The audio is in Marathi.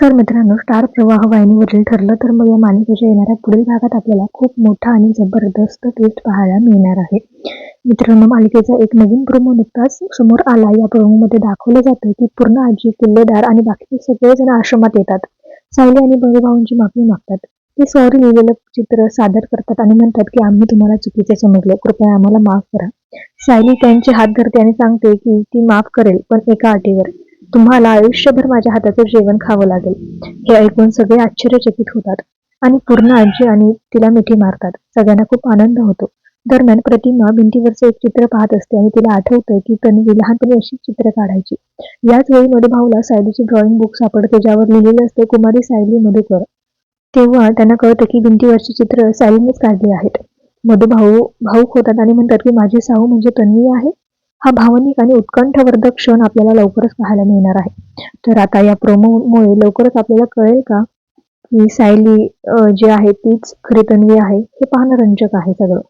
नमस्कार मित्रांनो स्टार प्रवाह वाहिनीवरील ठरलं तर मग या मालिकेच्या येणाऱ्या पुढील भागात आपल्याला खूप मोठा आणि जबरदस्त ट्विस्ट पाहायला मिळणार आहे. मित्रांनो मालिकेचा एक नवीन प्रोमो नुकताच समोर आला. या प्रोमोमध्ये दाखवलं जातं की पूर्ण आजी किल्लेदार आणि बाकीचे सगळेजण आश्रमात येतात. सायली आणि भाऊंची माफी मागतात. ते सॉरी लिहिलेलं चित्र सादर करतात आणि म्हणतात की आम्ही तुम्हाला चुकीचे समजलो. कृपया आम्हाला माफ करा. सायली त्यांचे हात धरते आणि सांगते की ती माफ करेल पण एका अटीवर. तुम्हाला आयुष्यभर माझ्या हाताचं जेवण खावं लागेल. हे ऐकून सगळे आश्चर्यचकित होतात आणि पूर्ण आजी आणि तिला मिठी मारतात. सगळ्यांना खूप आनंद होतो. दरम्यान प्रतिमा भिंतीवरचं एक चित्र पाहत असते आणि तिला आठवतं की तन्वी लहानपणी अशी चित्र काढायची. याच वेळी मधुभाऊला सायलीची ड्रॉइंग बुक सापडते ज्यावर लिहिलेलं असते कुमारी सायली मधुकर. तेव्हा त्यांना कळतं की भिंतीवरची चित्र सायलीनेच काढली आहेत. मधुभाऊ भाऊक होतात आणि म्हणतात की माझी साहू म्हणजे तन्वी आहे. हा भावनिक आणि उत्कंठवर्धक क्षण आपल्याला लवकरच पाहायला मिळणार आहे. तर आता या प्रोमोमुळे लवकरच आपल्याला कळेल का की सायली जी आहे तीच खरी तन्वी आहे हे पाहणं रंजक आहे सगळं.